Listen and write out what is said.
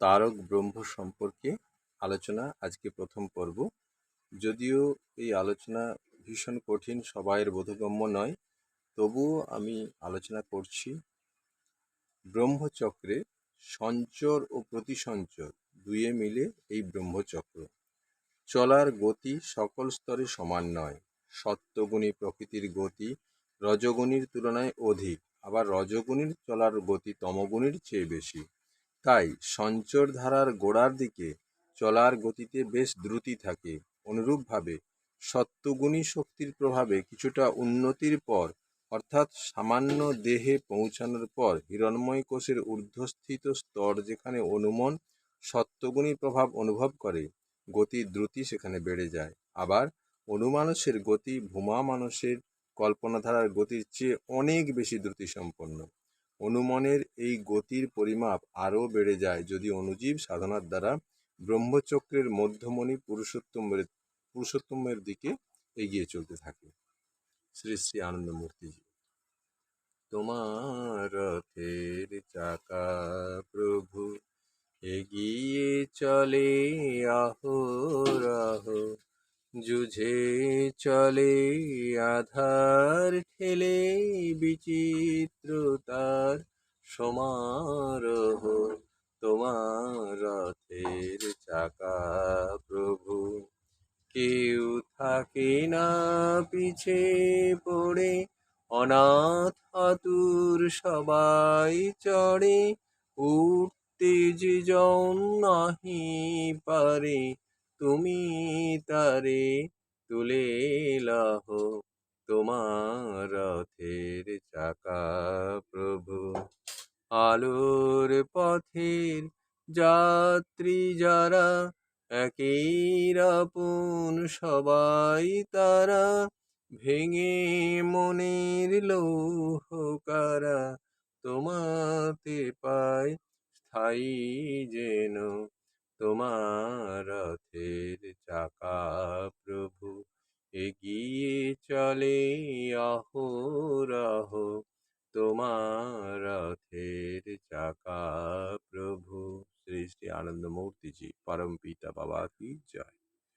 তারক ব্রহ্ম সম্পর্কে আলোচনা আজকে প্রথম পর্ব। যদিও এই আলোচনা ভীষণ কঠিন, সবাইয়ের বোধগম্য নয়, তবুও আমি আলোচনা করছি ব্রহ্মচক্রে সঞ্চর ও প্রতিসঞ্চর দুয়ে মিলে এই ব্রহ্মচক্র। চলার গতি সকল স্তরে সমান নয়, সত্যগুণী প্রকৃতির গতি রজগুণীর তুলনায় অধিক, আবার রজগুণীর চলার গতি তমগুণীর চেয়ে বেশি। তাই সঞ্চর ধারার গোড়ার দিকে চলার গতিতে বেশ দ্রুতি থাকে। অনুরূপভাবে সত্যগুণী শক্তির প্রভাবে কিছুটা উন্নতির পর, অর্থাৎ সামান্য দেহে পৌঁছানোর পর হিরণ্ময় কোষের ঊর্ধ্বস্থিত স্তর যেখানে অনুমন সত্যগুণী প্রভাব অনুভব করে গতির দ্রুতি সেখানে বেড়ে যায়। আবার অনুমানসের গতি ভূমা মানুষের কল্পনাধারার গতির চেয়ে অনেক বেশি দ্রুতি সম্পন্ন অনুমনের এই গতির পরিমাপ আরও বেড়ে যায় যদি অনুজীব সাধনার দ্বারা ব্রহ্মচক্রের মধ্যমণি পুরুষোত্তমের পুরুষোত্তমের দিকে এগিয়ে চলতে থাকে। শ্রী শ্রী আনন্দমূর্তিজি। তোমার রথের চাকা প্রভু, এগিয়ে চলে আহরাহ যুঝে চলে আধার ঠেলে বিচিত্রতার সমারোহ। তোমার রথের চাকা প্রভু, কেউ থাকে না পিছে পড়ে, অনাথ আতুর সবাই চড়ে, উঠতে যে নাহি পারে তুমি তারে তুলে লাহ তোমার রথের চাকা প্রভু। আলোর পথের যাত্রী যারা, একই আপন সবাই তারা, ভেঙে মনের লৌহ কারা, তোমাতে পায় স্থায়ী যেন তোমার রথের চাকা প্রভু এগিয়ে চলে, অহরহ তোমার রথের চাকা প্রভু। শ্রী শ্রী আনন্দমূর্তিজি পরম পিতা বাবা কি জয়।